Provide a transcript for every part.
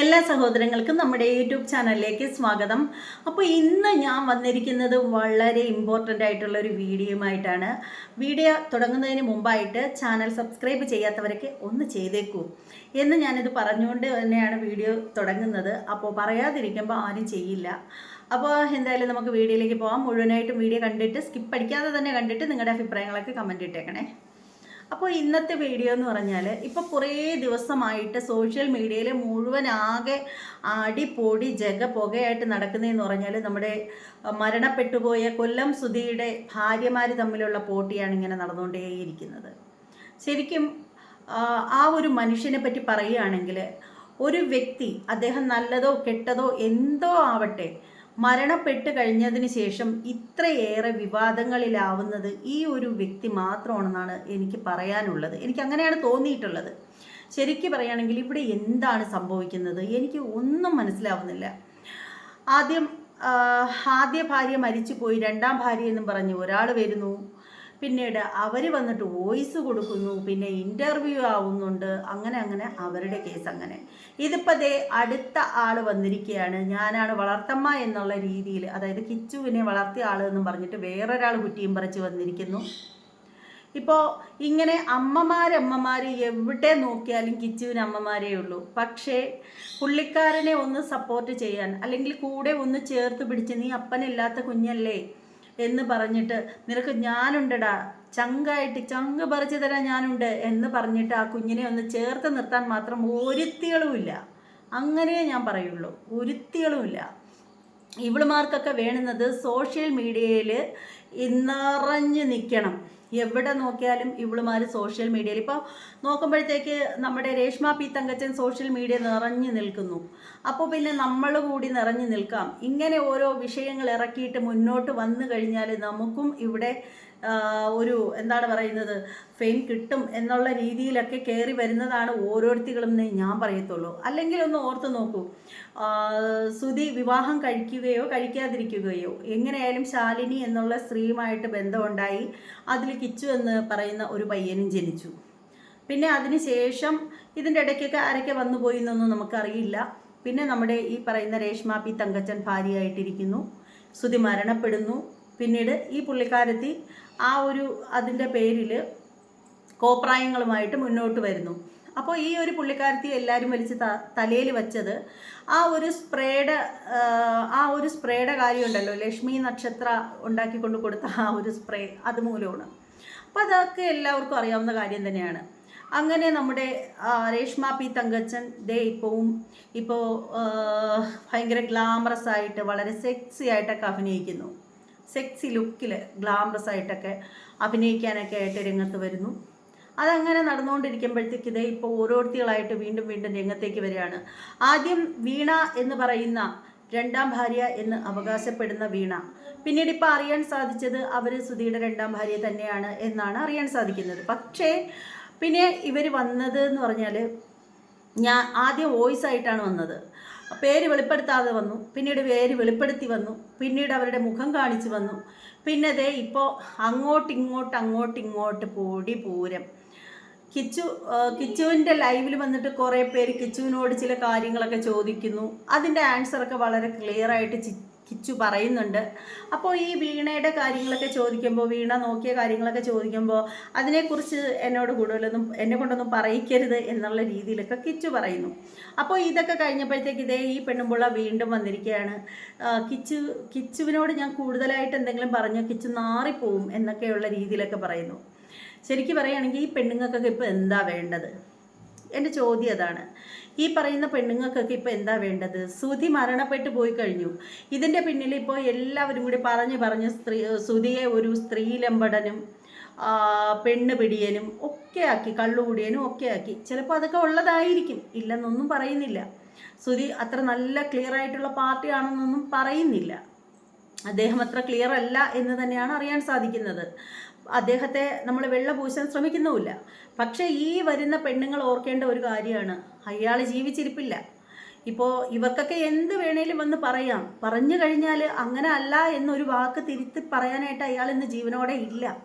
എല്ലാ സഹോദരങ്ങൾക്കും നമ്മുടെ യൂട്യൂബ് ചാനലിലേക്ക് സ്വാഗതം. അപ്പോൾ ഇന്ന് ഞാൻ വന്നിരിക്കുന്നത് വളരെ ഇമ്പോർട്ടന്റ് ആയിട്ടുള്ള ഒരു വീഡിയോയുമായിട്ടാണ്. വീഡിയോ തുടങ്ങുന്നതിന് മുമ്പായിട്ട് ചാനൽ സബ്സ്ക്രൈബ് ചെയ്യാത്തവരൊക്കെ ഒന്ന് ചെയ്തേക്കൂ. എന്ന് ഞാനിത് പറഞ്ഞുകൊണ്ട് തന്നെയാണ് വീഡിയോ തുടങ്ങുന്നത്. അപ്പോൾ പറയാതിരിക്കുമ്പോൾ ആരും ചെയ്യില്ല. അപ്പോൾ എന്തായാലും നമുക്ക് വീഡിയോയിലേക്ക് പോകാം മുഴുവനായിട്ടും വീഡിയോ കണ്ടിട്ട് സ്കിപ്പ് അടിക്കാതെ തന്നെ കണ്ടിട്ട് നിങ്ങളുടെ അഭിപ്രായങ്ങളൊക്കെ കമന്റ് ഇട്ടേക്കണേ. അപ്പോൾ ഇന്നത്തെ വീഡിയോ എന്ന് പറഞ്ഞാൽ ഇപ്പോൾ കുറേ ദിവസമായിട്ട് സോഷ്യൽ മീഡിയയിൽ മുഴുവൻ ആകെ അടിപൊടി ജഗ പുകയായിട്ട് നടക്കുന്നതെന്ന് പറഞ്ഞാൽ നമ്മുടെ മരണപ്പെട്ടുപോയ കൊല്ലം സുധിയുടെ ഭാര്യമാർ തമ്മിലുള്ള പോട്ടിയാണ് ഇങ്ങനെ നടന്നുകൊണ്ടേയിരിക്കുന്നത്. ശരിക്കും ആ ഒരു മനുഷ്യനെ പറ്റി പറയുകയാണെങ്കിൽ ഒരു വ്യക്തി അദ്ദേഹം നല്ലതോ കെട്ടതോ എന്തോ ആവട്ടെ മരണപ്പെട്ട് കഴിഞ്ഞതിന് ശേഷം ഇത്രയേറെ വിവാദങ്ങളിലാവുന്നത് ഈ ഒരു വ്യക്തി മാത്രമാണെന്നാണ് എനിക്ക് പറയാനുള്ളത്. എനിക്ക് അങ്ങനെയാണ് തോന്നിയിട്ടുള്ളത്. ശരിക്കും പറയുകയാണെങ്കിൽ ഇവിടെ എന്താണ് സംഭവിക്കുന്നത്? എനിക്ക് ഒന്നും മനസ്സിലാവുന്നില്ല. ആദ്യം ആദ്യ ഭാര്യ മരിച്ചു പോയി രണ്ടാം ഭാര്യ എന്നും പറഞ്ഞു ഒരാൾ വരുന്നു. പിന്നീട് അവർ വന്നിട്ട് വോയിസ് കൊടുക്കുന്നു പിന്നെ ഇന്റർവ്യൂ ആവുന്നുണ്ട് അങ്ങനെ അങ്ങനെ അവരുടെ കേസ് അങ്ങനെ. ഇതിപ്പോൾ ദേ അടുത്ത ആൾ വന്നിരിക്കുകയാണ് ഞാനാണ് വളർത്തമ്മ എന്നുള്ള രീതിയിൽ അതായത് കിച്ചുവിനെ വളർത്തിയ ആൾ എന്നും പറഞ്ഞിട്ട് വേറൊരാൾ കുറ്റിയും പറിച്ച് വന്നിരിക്കുന്നു. ഇപ്പോൾ ഇങ്ങനെ അമ്മമാരമ്മമാർ എവിടെ നോക്കിയാലും കിച്ചുവിന് അമ്മമാരേ ഉള്ളൂ. പക്ഷേ പുള്ളിക്കാരനെ ഒന്ന് സപ്പോർട്ട് ചെയ്യാൻ അല്ലെങ്കിൽ കൂടെ ഒന്ന് ചേർത്ത് പിടിച്ച് നീ അപ്പനില്ലാത്ത കുഞ്ഞല്ലേ എന്ന് പറഞ്ഞിട്ട് നിനക്ക് ഞാനുണ്ടടാ. ചങ്കായിട്ട് ചങ്ക് പറിച്ചു തരാൻ ഞാനുണ്ട് എന്ന് പറഞ്ഞിട്ട് ആ കുഞ്ഞിനെ ഒന്ന് ചേർത്ത് നിർത്താൻ മാത്രം ഒരുത്തികളുമില്ല. അങ്ങനെ ഞാൻ പറയുള്ളൂ. ഒരുത്തികളുമില്ല. ഇവളുമാർക്കൊക്കെ വേണുന്നത് സോഷ്യൽ മീഡിയയിൽ നിറഞ്ഞു നിൽക്കണം എവിടെ നോക്കിയാലും ഇവളുമാർ സോഷ്യൽ മീഡിയയിൽ ഇപ്പോൾ നോക്കുമ്പോഴത്തേക്ക് നമ്മുടെ Reshma P Thankachan social media നിറഞ്ഞു നിൽക്കുന്നു. അപ്പോൾ പിന്നെ നമ്മൾ കൂടി നിറഞ്ഞു നിൽക്കാം. ഇങ്ങനെ ഓരോ വിഷയങ്ങൾ ഇറക്കിയിട്ട് മുന്നോട്ട് വന്നു കഴിഞ്ഞാൽ നമുക്കും ഇവിടെ ഒരു എന്താണ് പറയുന്നത് ഫെയിം കിട്ടും എന്നുള്ള രീതിയിലൊക്കെ കയറി വരുന്നതാണ് ഓരോരുത്തരും ഞാൻ പറയത്തുള്ളൂ. അല്ലെങ്കിൽ ഒന്ന് ഓർത്ത് നോക്കൂ. സുധി വിവാഹം കഴിക്കുകയോ കഴിക്കാതിരിക്കുകയോ എങ്ങനെയായാലും ശാലിനി എന്നുള്ള സ്ത്രീയുമായിട്ട് ബന്ധമുണ്ടായി. അതിൽ കിച്ചു എന്ന് പറയുന്ന ഒരു പയ്യനും ജനിച്ചു. പിന്നെ അതിനുശേഷം ഇതിന്റെ ഇടയ്ക്കൊക്കെ ആരൊക്കെ വന്നു പോയി എന്നൊന്നും നമുക്കറിയില്ല. പിന്നെ നമ്മുടെ ഈ പറയുന്ന രേഷ്മ പി തങ്കച്ചൻ ഭാര്യയായിട്ടിരിക്കുന്നു. സുധി മരണപ്പെടുന്നു. പിന്നീട് ഈ പുള്ളിക്കാരത്തി ആ ഒരു അതിന്റെ പേരിൽ കോപ്രായങ്ങളുമായിട്ട് മുന്നോട്ട് വരുന്നു. അപ്പോൾ ഈ ഒരു പുള്ളിക്കാരത്തി എല്ലാവരും വലിച്ച് ത തലയിൽ വെച്ചത് ആ ഒരു സ്പ്രേയുടെ ആ ഒരു സ്പ്രേയുടെ കാര്യമുണ്ടല്ലോ. ലക്ഷ്മി നക്ഷത്ര ഉണ്ടാക്കിക്കൊണ്ട് കൊടുത്ത ആ ഒരു സ്പ്രേ അതുമൂലമാണ് അപ്പോൾ അതൊക്കെ എല്ലാവർക്കും അറിയാവുന്ന കാര്യം തന്നെയാണ്. അങ്ങനെ നമ്മുടെ രേഷ്മ പി തങ്കച്ചൻ ദേ ഇപ്പവും ഇപ്പോൾ ഭയങ്കര ഗ്ലാമറസ് ആയിട്ട് വളരെ സെക്സി ആയിട്ടൊക്കെ അഭിനയിക്കുന്നു. സെക്സി ലുക്കിൽ ഗ്ലാമറസ് ആയിട്ടൊക്കെ അഭിനയിക്കാനൊക്കെ ആയിട്ട് രംഗത്ത് വരുന്നു. അതങ്ങനെ നടന്നുകൊണ്ടിരിക്കുമ്പോഴത്തേക്ക് ഇതേ ഇപ്പോൾ ഓരോരുത്തികളായിട്ട് വീണ്ടും വീണ്ടും രംഗത്തേക്ക് വരികയാണ്. ആദ്യം വീണ എന്ന് പറയുന്ന രണ്ടാം ഭാര്യ എന്ന് അവകാശപ്പെടുന്ന വീണ. പിന്നീട് ഇപ്പോൾ അറിയാൻ സാധിച്ചത് അവർ സുധിയുടെ രണ്ടാം ഭാര്യ തന്നെയാണ് എന്നാണ് അറിയാൻ സാധിക്കുന്നത്. പക്ഷേ പിന്നെ ഇവർ വന്നത് എന്ന് പറഞ്ഞാൽ ഞാൻ ആദ്യം വോയിസ് ആയിട്ടാണ് വന്നത്. പേര് വെളിപ്പെടുത്താതെ വന്നു. പിന്നീട് പേര് വെളിപ്പെടുത്തി വന്നു. പിന്നീട് അവരുടെ മുഖം കാണിച്ചു വന്നു. പിന്നെ ദേ ഇപ്പോൾ അങ്ങോട്ടിങ്ങോട്ട് അങ്ങോട്ടിങ്ങോട്ട് പൊടി പൂരം. കിച്ചു കിച്ചുവിന്റെ ലൈവിൽ വന്നിട്ട് കുറേ പേര് കിച്ചുവിനോട് ചില കാര്യങ്ങളൊക്കെ ചോദിക്കുന്നു. അതിന്റെ ആൻസറൊക്കെ വളരെ ക്ലിയറായിട്ട് ചി- കിച്ചു പറയുന്നുണ്ട്. അപ്പോൾ ഈ വീണയുടെ കാര്യങ്ങളൊക്കെ ചോദിക്കുമ്പോൾ വീണ നോക്കിയ കാര്യങ്ങളൊക്കെ ചോദിക്കുമ്പോൾ അതിനെക്കുറിച്ച് എന്നോട് കൂടുതലൊന്നും എന്നെ കൊണ്ടൊന്നും പറയിക്കരുത് എന്നുള്ള രീതിയിലൊക്കെ കിച്ചു പറയുന്നു. അപ്പോൾ ഇതൊക്കെ കഴിഞ്ഞപ്പോഴത്തേക്ക് ഇതേ ഈ പെണ്ണുമ്പുള്ള വീണ്ടും വന്നിരിക്കുകയാണ്. കിച്ചു കിച്ചുവിനോട് ഞാൻ കൂടുതലായിട്ട് എന്തെങ്കിലും പറഞ്ഞു കിച്ചു നാറിപ്പോവും എന്നൊക്കെയുള്ള രീതിയിലൊക്കെ പറയുന്നു. ശരിക്കും പറയുകയാണെങ്കിൽ ഈ പെണ്ണുങ്ങൾക്കൊക്കെ ഇപ്പോൾ എന്താ വേണ്ടത്? എന്റെ ചോദ്യം അതാണ്. ഈ പറയുന്ന പെണ്ണുങ്ങൾക്കൊക്കെ ഇപ്പോൾ എന്താ വേണ്ടത്? സുധി മരണപ്പെട്ടു പോയി കഴിഞ്ഞു. ഇതിന്റെ പിന്നിൽ ഇപ്പോൾ എല്ലാവരും കൂടി പറഞ്ഞു പറഞ്ഞ് സ്ത്രീ സുധിയെ ഒരു സ്ത്രീലമ്പടനും പെണ്ണ് പിടിയനും ഒക്കെ ആക്കി കള്ളുകൂടിയനും ഒക്കെ ആക്കി. ചിലപ്പോൾ അതൊക്കെ ഉള്ളതായിരിക്കും. ഇല്ലെന്നൊന്നും പറയുന്നില്ല. സുധി അത്ര നല്ല ക്ലിയർ ആയിട്ടുള്ള പാർട്ടിയാണെന്നൊന്നും പറയുന്നില്ല. അദ്ദേഹം അത്ര ക്ലിയർ അല്ല എന്ന് തന്നെയാണ് അറിയാൻ സാധിക്കുന്നത്. അദ്ദേഹത്തെ നമ്മൾ വെള്ള പൂശാൻ ശ്രമിക്കുന്നുമില്ല പക്ഷേ ഈ വരുന്ന പെണ്ണുങ്ങൾ ഓർക്കേണ്ട ഒരു കാര്യമാണ്. അയാൾ ജീവിച്ചിരിപ്പില്ല. ഇപ്പോൾ ഇവർക്കൊക്കെ എന്ത് വേണേലും വന്ന് പറയാം. പറഞ്ഞു കഴിഞ്ഞാൽ അങ്ങനെ അല്ല എന്നൊരു വാക്ക് തിരുത്തി പറയാനായിട്ട് അയാൾ ഇന്ന് ജീവനോടെ ഇല്ല.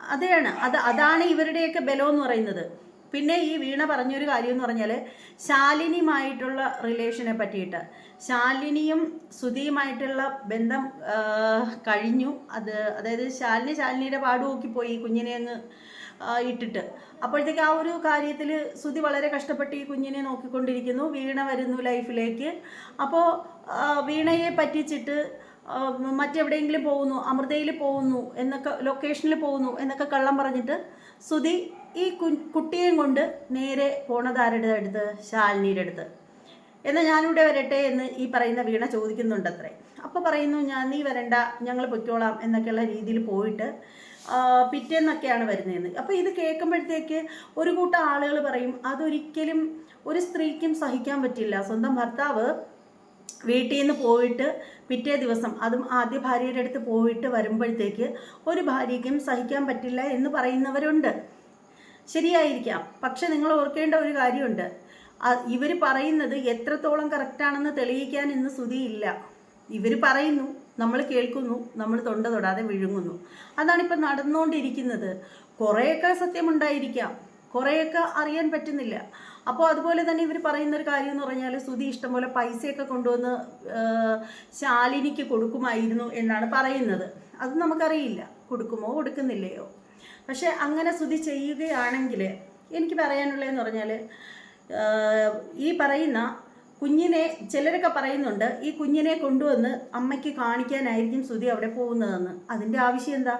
അതെയാണ് അത് അതാണ് ഇവരുടെയൊക്കെ ബലം എന്ന് പറയുന്നത്. പിന്നെ ഈ വീണ പറഞ്ഞൊരു കാര്യം എന്ന് പറഞ്ഞാൽ ശാലിനിയുമായിട്ടുള്ള റിലേഷനെ പറ്റിയിട്ട്. ശാലിനിയും സുധിയുമായിട്ടുള്ള ബന്ധം കഴിഞ്ഞു. അത് അതായത് ശാലിനി ശാലിനിയുടെ പാട് നോക്കിപ്പോയി കുഞ്ഞിനെ അങ്ങ് ഇട്ടിട്ട്. അപ്പോഴത്തേക്ക് ആ ഒരു കാര്യത്തിൽ സുധി വളരെ കഷ്ടപ്പെട്ട് ഈ കുഞ്ഞിനെ നോക്കിക്കൊണ്ടിരിക്കുന്നു. വീണ വരുന്നു ലൈഫിലേക്ക്. അപ്പോൾ വീണയെ പറ്റിച്ചിട്ട് മറ്റെവിടെയെങ്കിലും പോകുന്നു അമൃതയിൽ പോകുന്നു എന്നൊക്കെ ലൊക്കേഷനിൽ പോകുന്നു എന്നൊക്കെ കള്ളം പറഞ്ഞിട്ട് സുധി ഈ കു കുട്ടിയെയും കൊണ്ട് നേരെ പോണത് ആരുടെ അടുത്ത്? ശാലിനിയുടെ അടുത്ത്. എന്നാൽ ഞാനിവിടെ വരട്ടെ എന്ന് ഈ പറയുന്ന വീണ ചോദിക്കുന്നുണ്ടത്രേ. അപ്പോൾ പറയുന്നു ഞാൻ നീ വരണ്ട ഞങ്ങൾ പൊയ്ക്കോളാം എന്നൊക്കെയുള്ള രീതിയിൽ പോയിട്ട് പിറ്റേന്നൊക്കെയാണ് വരുന്നതെന്ന്. അപ്പോൾ ഇത് കേൾക്കുമ്പോഴത്തേക്ക് ഒരു കൂട്ടം ആളുകൾ പറയും അതൊരിക്കലും ഒരു സ്ത്രീക്കും സഹിക്കാൻ പറ്റില്ല. സ്വന്തം ഭർത്താവ് വീട്ടിൽ നിന്ന് പോയിട്ട് പിറ്റേ ദിവസം അതും ആദ്യ ഭാര്യയുടെ അടുത്ത് പോയിട്ട് വരുമ്പോഴത്തേക്ക് ഒരു ഭാര്യയ്ക്കും സഹിക്കാൻ പറ്റില്ല എന്ന് പറയുന്നവരുണ്ട്. ശരിയായിരിക്കാം. പക്ഷെ നിങ്ങൾ ഓർക്കേണ്ട ഒരു കാര്യമുണ്ട്. ഇവർ പറയുന്നത് എത്രത്തോളം കറക്റ്റാണെന്ന് തെളിയിക്കാൻ ഇന്ന് സ്തുതിയില്ല. ഇവർ പറയുന്നു നമ്മൾ കേൾക്കുന്നു നമ്മൾ തൊണ്ട തൊടാതെ വിഴുങ്ങുന്നു. അതാണിപ്പോൾ നടന്നുകൊണ്ടിരിക്കുന്നത് കുറേയൊക്കെ സത്യമുണ്ടായിരിക്കാം. കുറേയൊക്കെ അറിയാൻ പറ്റുന്നില്ല. അപ്പോൾ അതുപോലെ തന്നെ ഇവർ പറയുന്ന ഒരു കാര്യം എന്ന് പറഞ്ഞാൽ സ്തുതി ഇഷ്ടംപോലെ പൈസയൊക്കെ കൊണ്ടുവന്ന് ശാലിനിക്ക് കൊടുക്കുമായിരുന്നു എന്നാണ് പറയുന്നത്. അത് നമുക്കറിയില്ല. കൊടുക്കുമോ കൊടുക്കുന്നില്ലയോ? പക്ഷെ അങ്ങനെ സ്തുതി ചെയ്യുകയാണെങ്കിൽ എനിക്ക് പറയാനുള്ളതെന്ന് പറഞ്ഞാൽ ഈ പറയുന്ന കുഞ്ഞിനെ ചിലരൊക്കെ പറയുന്നുണ്ട് ഈ കുഞ്ഞിനെ കൊണ്ടുവന്ന് അമ്മയ്ക്ക് കാണിക്കാനായിരിക്കും സ്തുതി അവിടെ പോകുന്നതെന്ന്. അതിന്റെ ആവശ്യം എന്താ?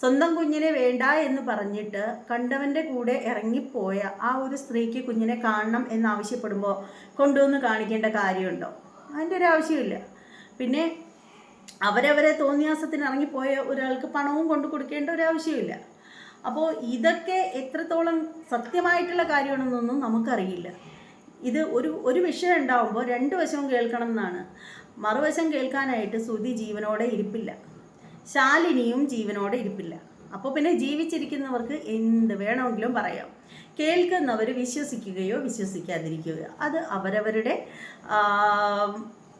സ്വന്തം കുഞ്ഞിനെ വേണ്ട എന്ന് പറഞ്ഞിട്ട് കണ്ടവന്റെ കൂടെ ഇറങ്ങിപ്പോയ ആ ഒരു സ്ത്രീക്ക് കുഞ്ഞിനെ കാണണം എന്നാവശ്യപ്പെടുമ്പോൾ കൊണ്ടുവന്ന് കാണിക്കേണ്ട കാര്യമുണ്ടോ? അതിന്റെ ഒരു ആവശ്യമില്ല. പിന്നെ അവരവരെ തോന്നിയാസത്തിന് ഇറങ്ങിപ്പോയ ഒരാൾക്ക് പണവും കൊണ്ടു കൊടുക്കേണ്ട ഒരു ആവശ്യമില്ല. അപ്പോൾ ഇതൊക്കെ എത്രത്തോളം സത്യമായിട്ടുള്ള കാര്യമാണെന്നൊന്നും നമുക്കറിയില്ല. ഇത് ഒരു ഒരു വിഷയം ഉണ്ടാവുമ്പോൾ രണ്ട് വശവും കേൾക്കണം എന്നാണ് മറുവശം കേൾക്കാനായിട്ട് ശ്രുതി ജീവനോടെ ഇരിപ്പില്ല. ശാലിനിയും ജീവനോടെ ഇരിപ്പില്ല. അപ്പോൾ പിന്നെ ജീവിച്ചിരിക്കുന്നവർക്ക് എന്ത് വേണമെങ്കിലും പറയാം. കേൾക്കുന്നവർ വിശ്വസിക്കുകയോ വിശ്വസിക്കാതിരിക്കുകയോ. അത് അവരവരുടെ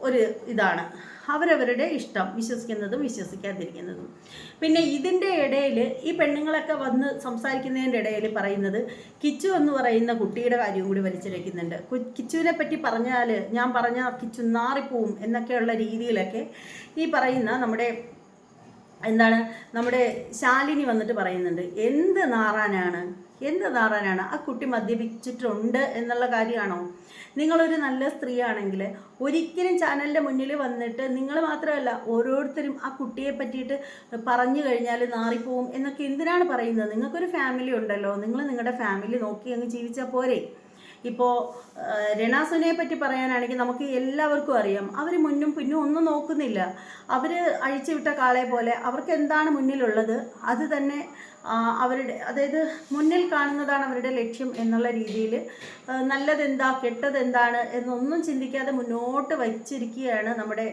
ഒരു ഇതാണ്. അവരവരുടെ ഇഷ്ടം. വിശ്വസിക്കുന്നതും വിശ്വസിക്കാതിരിക്കുന്നതും. പിന്നെ ഇതിന്റെ ഇടയിൽ ഈ പെണ്ണുങ്ങളൊക്കെ വന്ന് സംസാരിക്കുന്നതിന്റെ ഇടയിൽ പറയുന്നത് കിച്ചു എന്ന് പറയുന്ന കുട്ടിയുടെ കാര്യം കൂടി വലിച്ചിഴയ്ക്കുന്നുണ്ട് കു- കിച്ചുവിനെ പറ്റി പറഞ്ഞാൽ ഞാൻ പറഞ്ഞ കിച്ചു നാറിപ്പോവും എന്നൊക്കെയുള്ള രീതിയിലൊക്കെ ഈ പറയുന്ന നമ്മുടെ എന്താണ് നമ്മുടെ ശാലിനി വന്നിട്ട് പറയുന്നുണ്ട്. എന്ത് നാറാനാണ്? എന്ത് നാറാനാണ്? ആ കുട്ടി മദ്യപിച്ചിട്ടുണ്ട് എന്നുള്ള കാര്യമാണോ? നിങ്ങളൊരു നല്ല സ്ത്രീ സ്ത്രീയാണെങ്കിൽ ഒരിക്കലും ചാനലിന്റെ മുന്നിൽ വന്നിട്ട് നിങ്ങൾ മാത്രമല്ല ഓരോരുത്തരും ആ കുട്ടിയെ പറ്റിയിട്ട് പറഞ്ഞു കഴിഞ്ഞാൽ നാറിപ്പോവും എന്നൊക്കെ എന്തിനാണ് പറയുന്നത്? നിങ്ങൾക്കൊരു ഫാമിലി ഉണ്ടല്ലോ. നിങ്ങൾ നിങ്ങളുടെ ഫാമിലി നോക്കി അങ്ങ് ജീവിച്ചാൽ പോരെ. ഇപ്പോൾ രണാസുനെ പറ്റി പറയാനാണെങ്കിൽ നമുക്ക് എല്ലാവർക്കും അറിയാം. അവർ മുന്നും പിന്നും ഒന്നും നോക്കുന്നില്ല. അവർ അഴിച്ചുവിട്ട കാളെ പോലെ അവർക്ക് എന്താണ് മുന്നിലുള്ളത്? അത് തന്നെ അവരുടെ അതായത് മുന്നിൽ കാണുന്നതാണ് അവരുടെ ലക്ഷ്യം എന്നുള്ള രീതിയിൽ നല്ലതെന്താ കെട്ടതെന്താണ് എന്നൊന്നും ചിന്തിക്കാതെ മുന്നോട്ട് വച്ചിരിക്കുകയാണ് നമ്മുടെ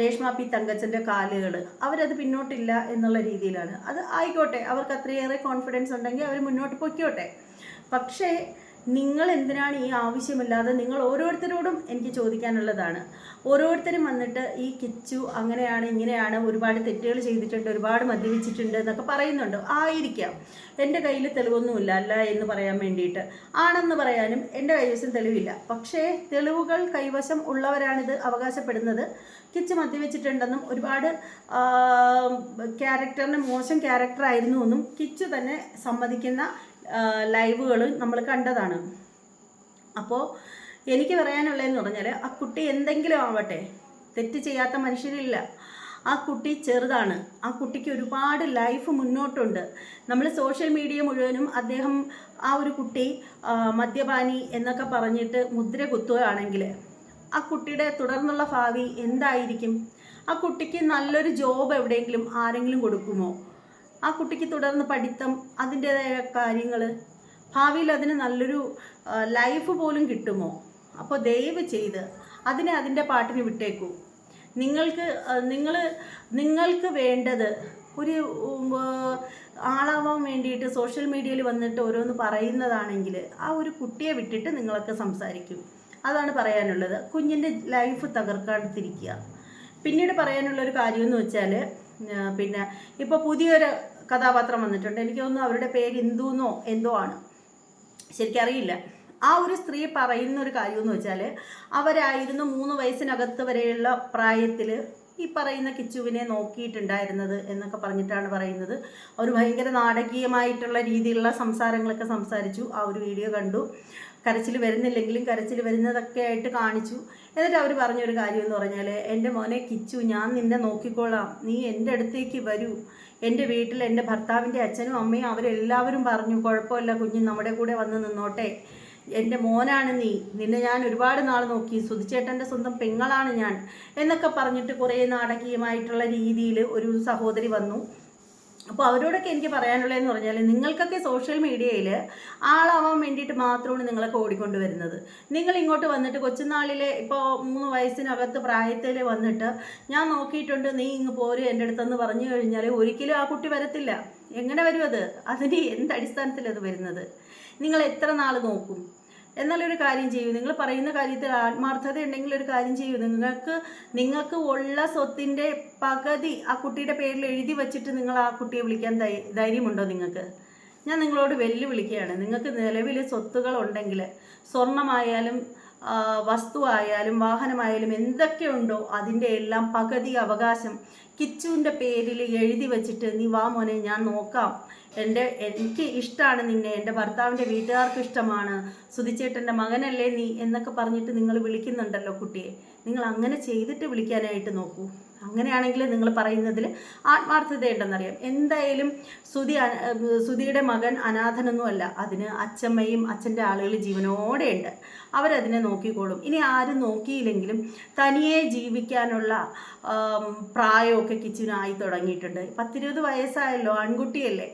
രേഷ്മ പി തങ്കച്ചന്റെ കാലുകൾ. അവരത് പിന്നോട്ടില്ല എന്നുള്ള രീതിയിലാണ്. അത് ആയിക്കോട്ടെ അവർക്ക് അത്രയേറെ കോൺഫിഡൻസ് ഉണ്ടെങ്കിൽ അവർ മുന്നോട്ട് പൊയ്ക്കോട്ടെ. പക്ഷേ നിങ്ങൾ എന്തിനാണ് ഈ ആവശ്യമില്ലാതെ നിങ്ങൾ ഓരോരുത്തരോടും എനിക്ക് ചോദിക്കാനുള്ളതാണ്. ഓരോരുത്തരും വന്നിട്ട് ഈ കിച്ചു അങ്ങനെയാണ് ഇങ്ങനെയാണ് ഒരുപാട് തെറ്റുകൾ ചെയ്തിട്ടുണ്ട് ഒരുപാട് മദ്യപിച്ചിട്ടുണ്ട് എന്നൊക്കെ പറയുന്നുണ്ട്. ആയിരിക്കാം. എന്റെ കയ്യിൽ തെളിവൊന്നുമില്ല അല്ല എന്ന് പറയാൻ വേണ്ടിയിട്ട്. ആണെന്ന് പറയാനും എന്റെ കൈവശം തെളിവില്ല. പക്ഷേ തെളിവുകൾ കൈവശം ഉള്ളവരാണിത് അവകാശപ്പെടുന്നത്. കിച്ച് മദ്യവെച്ചിട്ടുണ്ടെന്നും ഒരുപാട് ക്യാരക്ടറിന് മോശം ക്യാരക്ടർ ആയിരുന്നു എന്നും കിച്ചു തന്നെ സമ്മതിക്കുന്ന ലൈവുകൾ നമ്മൾ കണ്ടതാണ്. അപ്പോൾ എനിക്ക് പറയാനുള്ളതെന്ന് പറഞ്ഞാൽ ആ കുട്ടി എന്തെങ്കിലും ആവട്ടെ തെറ്റ് ചെയ്യാത്ത മനുഷ്യരില്ല. ആ കുട്ടി ചെറുതാണ്. ആ കുട്ടിക്ക് ഒരുപാട് ലൈഫ് മുന്നോട്ടുണ്ട്. നമ്മൾ സോഷ്യൽ മീഡിയ മുഴുവനും അദ്ദേഹം ആ ഒരു കുട്ടി മദ്യപാനി എന്നൊക്കെ പറഞ്ഞിട്ട് മുദ്ര കുത്തുകയാണെങ്കിൽ ആ കുട്ടിയുടെ തുടർന്നുള്ള ഭാവി എന്തായിരിക്കും? ആ കുട്ടിക്ക് നല്ലൊരു ജോബ് എവിടെയെങ്കിലും ആരെങ്കിലും കൊടുക്കുമോ? ആ കുട്ടിക്ക് തുടർന്ന് പഠിത്തം അതിന്റെതായ കാര്യങ്ങൾ ഭാവിയിൽ അതിന് നല്ലൊരു ലൈഫ് പോലും കിട്ടുമോ? അപ്പോൾ ദയവ് ചെയ്ത് അതിനെ അതിന്റെ പാട്ടിന് വിട്ടേക്കൂ. നിങ്ങൾക്ക് നിങ്ങൾ നിങ്ങൾക്ക് വേണ്ടത് ഒരു ആളാവാൻ വേണ്ടിയിട്ട് സോഷ്യൽ മീഡിയയിൽ വന്നിട്ട് ഓരോന്ന് പറയുന്നതാണെങ്കിൽ ആ ഒരു കുട്ടിയെ വിട്ടിട്ട് നിങ്ങളൊക്കെ സംസാരിക്കും. അതാണ് പറയാനുള്ളത്. കുഞ്ഞിന്റെ ലൈഫ് തകർക്കാണ്ടിരിക്കുക. പിന്നീട് പറയാനുള്ള ഒരു കാര്യം എന്ന് വെച്ചാൽ പിന്നെ ഇപ്പോൾ പുതിയൊരു കഥാപാത്രം വന്നിട്ടുണ്ട്. എനിക്ക് അവരുടെ പേര് ഇന്ദുന്നോ എന്തോ ആണ്. ശരിക്കറിയില്ല. ആ ഒരു സ്ത്രീ പറയുന്ന ഒരു കാര്യം എന്ന് വെച്ചാൽ അവരായിരുന്നു മൂന്ന് വയസ്സിനകത്ത് വരെയുള്ള പ്രായത്തിൽ ഈ പറയുന്ന കിച്ചുവിനെ നോക്കിയിട്ടുണ്ടായിരുന്നത് എന്നൊക്കെ പറഞ്ഞിട്ടാണ് പറയുന്നത്. അവർ ഭയങ്കര നാടകീയമായിട്ടുള്ള രീതിയിലുള്ള സംസാരങ്ങളൊക്കെ സംസാരിച്ചു. ആ ഒരു വീഡിയോ കണ്ടു. കരച്ചിൽ വരുന്നില്ലെങ്കിലും കരച്ചിൽ വരുന്നതൊക്കെ ആയിട്ട് കാണിച്ചു. എന്നിട്ട് അവർ പറഞ്ഞൊരു കാര്യം എന്ന് പറഞ്ഞാൽ എന്റെ മോനെ കിച്ചു ഞാൻ നിന്നെ നോക്കിക്കോളാം. നീ എന്റെ അടുത്തേക്ക് വരൂ. എന്റെ വീട്ടിൽ എന്റെ ഭർത്താവിന്റെ അച്ഛനും അമ്മയും അവരെല്ലാവരും പറഞ്ഞു. കുഴപ്പമില്ല കുഞ്ഞ് നമ്മുടെ കൂടെ വന്ന് നിന്നോട്ടെ. എന്റെ മോനാണ് നീ. നിന്നെ ഞാൻ ഒരുപാട് നാൾ നോക്കി. സുധിച്ചേട്ടന്റെ സ്വന്തം പെങ്ങളാണ് ഞാൻ. എന്നൊക്കെ പറഞ്ഞിട്ട് കുറേ നാടകീയമായിട്ടുള്ള രീതിയിൽ ഒരു സഹോദരി വന്നു. അപ്പോൾ അവരോടൊക്കെ എനിക്ക് പറയാനുള്ളതെന്ന് പറഞ്ഞാൽ നിങ്ങൾക്കൊക്കെ സോഷ്യൽ മീഡിയയിൽ ആളാവാൻ വേണ്ടിയിട്ട് മാത്രമാണ് നിങ്ങളൊക്കെ ഓടിക്കൊണ്ട് വരുന്നത് നിങ്ങൾ ഇങ്ങോട്ട് വന്നിട്ട് കൊച്ചുനാളിലെ ഇപ്പോൾ മൂന്ന് വയസ്സിനകത്ത് പ്രായത്തിൽ വന്നിട്ട് ഞാൻ നോക്കിയിട്ടുണ്ട് നീ ഇങ്ങ് പോര് എന്റെ അടുത്തെന്ന് പറഞ്ഞു കഴിഞ്ഞാൽ ഒരിക്കലും ആ കുട്ടി വരത്തില്ല. എങ്ങനെ വരും അത്? അതിന് എന്ത് അടിസ്ഥാനത്തിലത് വരുന്നത്? നിങ്ങൾ എത്ര നാൾ നോക്കും? എന്നാലൊരു കാര്യം ചെയ്യൂ. നിങ്ങൾ പറയുന്ന കാര്യത്തിൽ ആത്മാർത്ഥത ഉണ്ടെങ്കിൽ ഒരു കാര്യം ചെയ്യൂ. നിങ്ങൾക്ക് നിങ്ങൾക്ക് ഉള്ള സ്വത്തിന്റെ പകുതി ആ കുട്ടിയുടെ പേരിൽ എഴുതി വെച്ചിട്ട് നിങ്ങൾ ആ കുട്ടിയെ വിളിക്കാൻ ധൈര്യമുണ്ടോ നിങ്ങൾക്ക്? ഞാൻ നിങ്ങളോട് വെല്ലുവിളിക്കുകയാണ്. നിങ്ങൾക്ക് നിലവിൽ സ്വത്തുകൾ ഉണ്ടെങ്കിൽ സ്വർണമായാലും ആ, വസ്തുവായാലും വാഹനമായാലും എന്തൊക്കെയുണ്ടോ അതിന്റെ എല്ലാം പകുതി അവകാശം കിച്ചുവിന്റെ പേരിൽ എഴുതി വെച്ചിട്ട് നീ വാ മോനെ ഞാൻ നോക്കാം. എന്റെ എനിക്ക് ഇഷ്ടമാണ് നിന്നെ. എന്റെ ഭർത്താവിന്റെ വീട്ടുകാർക്ക് ഇഷ്ടമാണ്. സുധിച്ചേട്ടന്റെ മകനല്ലേ നീ എന്നൊക്കെ പറഞ്ഞിട്ട് നിങ്ങൾ വിളിക്കുന്നുണ്ടല്ലോ കുട്ടിയെ. നിങ്ങൾ അങ്ങനെ ചെയ്തിട്ട് വിളിക്കാനായിട്ട് നോക്കൂ. അങ്ങനെയാണെങ്കിൽ നിങ്ങൾ പറയുന്നതിൽ ആത്മാർത്ഥതയുണ്ടെന്നറിയാം എന്തായാലും സുധി സുതിയുടെ മകൻ അനാഥനൊന്നുമല്ല. അതിന് അച്ഛമ്മയും അച്ഛന്റെ ആളുകൾ ജീവനോടെയുണ്ട്. അവരതിനെ നോക്കിക്കോളും. ഇനി ആരും നോക്കിയില്ലെങ്കിലും തനിയെ ജീവിക്കാനുള്ള പ്രായമൊക്കെ കിച്ചിനായി തുടങ്ങിയിട്ടുണ്ട്. പത്തിരുപത് വയസ്സായല്ലോ ആൺകുട്ടിയല്ലേ?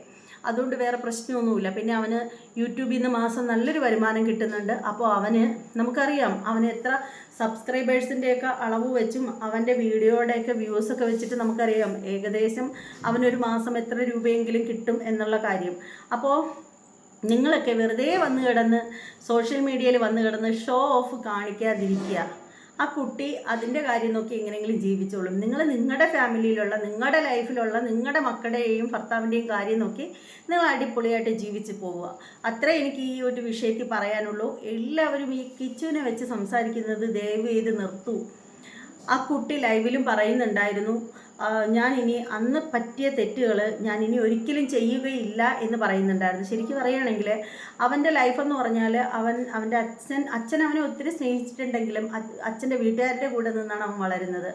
അതുകൊണ്ട് വേറെ പ്രശ്നമൊന്നുമില്ല. പിന്നെ അവന് യൂട്യൂബിൽ നിന്ന് മാസം നല്ലൊരു വരുമാനം കിട്ടുന്നുണ്ട്. അപ്പോൾ അവന് നമുക്കറിയാം അവന് എത്ര സബ്സ്ക്രൈബേഴ്സിന്റെയൊക്കെ അളവ് വെച്ചും അവന്റെ വീഡിയോയുടെയൊക്കെ വ്യൂസൊക്കെ വെച്ചിട്ട് നമുക്കറിയാം ഏകദേശം അവനൊരു മാസം എത്ര രൂപയെങ്കിലും കിട്ടും എന്നുള്ള കാര്യം. അപ്പോൾ നിങ്ങളൊക്കെ വെറുതെ വന്ന് കിടന്ന് സോഷ്യൽ മീഡിയയിൽ വന്ന് കിടന്ന് ഷോ ഓഫ് കാണിക്കാതിരിക്കുക. ആ കുട്ടി അതിന്റെ കാര്യം നോക്കി എങ്ങനെയെങ്കിലും ജീവിച്ചോളും. നിങ്ങൾ നിങ്ങളുടെ ഫാമിലിയിലുള്ള നിങ്ങളുടെ ലൈഫിലുള്ള നിങ്ങളുടെ മക്കളുടെയും ഭർത്താവിന്റെയും കാര്യം നോക്കി നിങ്ങൾ അടിപൊളിയായിട്ട് ജീവിച്ച് പോവുക. അത്രേ എനിക്ക് ഈ ഒരു വിഷയത്തിൽ പറയാനുള്ളൂ. എല്ലാവരും ഈ കിച്ചുവിനെ വെച്ച് സംസാരിക്കുന്നത് ദയവ് ചെയ്ത് നിർത്തൂ. ആ കുട്ടി ലൈവിലും പറയുന്നുണ്ടായിരുന്നു ഞാൻ ഇനി അന്ന് പറ്റിയ തെറ്റുകൾ ഞാൻ ഇനി ഒരിക്കലും ചെയ്യുകയില്ല എന്ന് പറയുന്നുണ്ടായിരുന്നു. ശരിക്കും പറയുകയാണെങ്കിൽ അവന്റെ ലൈഫ് എന്ന് പറഞ്ഞാൽ അവൻ അവന്റെ അച്ഛൻ അച്ഛൻ അവനെ ഒത്തിരി സ്നേഹിച്ചിട്ടുണ്ടെങ്കിലും അച്ഛന്റെ വീട്ടുകാരുടെ കൂടെ നിന്നാണ് അവൻ വളരുന്നത്.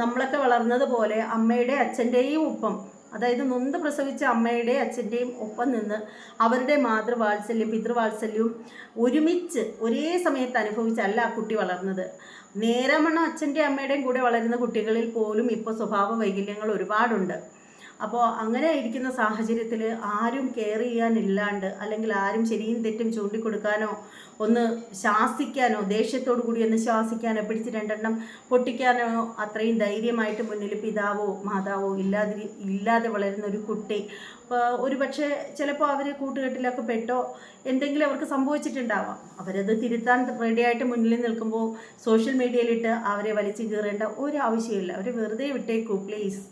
നമ്മളൊക്കെ വളർന്നത് പോലെ അമ്മയുടെ അച്ഛന്റെയും ഒപ്പം. അതായത് നൊന്ത് പ്രസവിച്ച അമ്മയുടെ അച്ഛന്റെയും ഒപ്പം നിന്ന് അവരുടെ മാതൃവാത്സല്യം പിതൃവാത്സല്യവും ഒരുമിച്ച് ഒരേ സമയത്ത് അനുഭവിച്ചല്ല ആ കുട്ടി വളർന്നത്. നേരമണ അച്ഛന്റെയും അമ്മയുടെയും കൂടെ വളരുന്ന കുട്ടികളിൽ പോലും ഇപ്പോൾ സ്വഭാവ വൈകല്യങ്ങൾ ഒരുപാടുണ്ട്. അപ്പോൾ അങ്ങനെ ഇരിക്കുന്ന സാഹചര്യത്തിൽ ആരും കെയർ ചെയ്യാനില്ലാണ്ട് അല്ലെങ്കിൽ ആരും ശരിയും തെറ്റും ചൂണ്ടിക്കൊടുക്കാനോ ഒന്ന് ശാസിക്കാനോ ദേഷ്യത്തോടു കൂടി ഒന്ന് ശാസിക്കാനോ പിടിച്ച് രണ്ടെണ്ണം പൊട്ടിക്കാനോ അത്രയും ധൈര്യമായിട്ട് മുന്നിൽ പിതാവോ മാതാവോ ഇല്ലാതെ ഇല്ലാതെ വളരുന്ന ഒരു കുട്ടി. ഒരു പക്ഷേ ചിലപ്പോൾ അവർ കൂട്ടുകെട്ടിലൊക്കെ പെട്ടോ എന്തെങ്കിലും അവർക്ക് സംഭവിച്ചിട്ടുണ്ടാവാം. അവരത് തിരുത്താൻ റെഡിയായിട്ട് മുന്നിൽ നിൽക്കുമ്പോൾ സോഷ്യൽ മീഡിയയിലിട്ട് അവരെ വലിച്ചു കീറേണ്ട ഒരു ആവശ്യമില്ല. അവർ വെറുതെ വിട്ടേക്കൂ പ്ലീസ്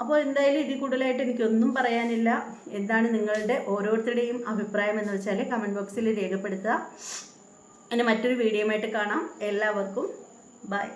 അപ്പോൾ എന്തായാലും ഇതിൽ കൂടുതലായിട്ട് എനിക്കൊന്നും പറയാനില്ല. എന്താണ് നിങ്ങളുടെ ഓരോരുത്തരുടെയും അഭിപ്രായം എന്ന് വെച്ചാൽ കമന്റ് ബോക്സിൽ രേഖപ്പെടുത്തുക. ഇനി മറ്റൊരു വീഡിയോ ആയിട്ട് കാണാം. എല്ലാവർക്കും ബൈ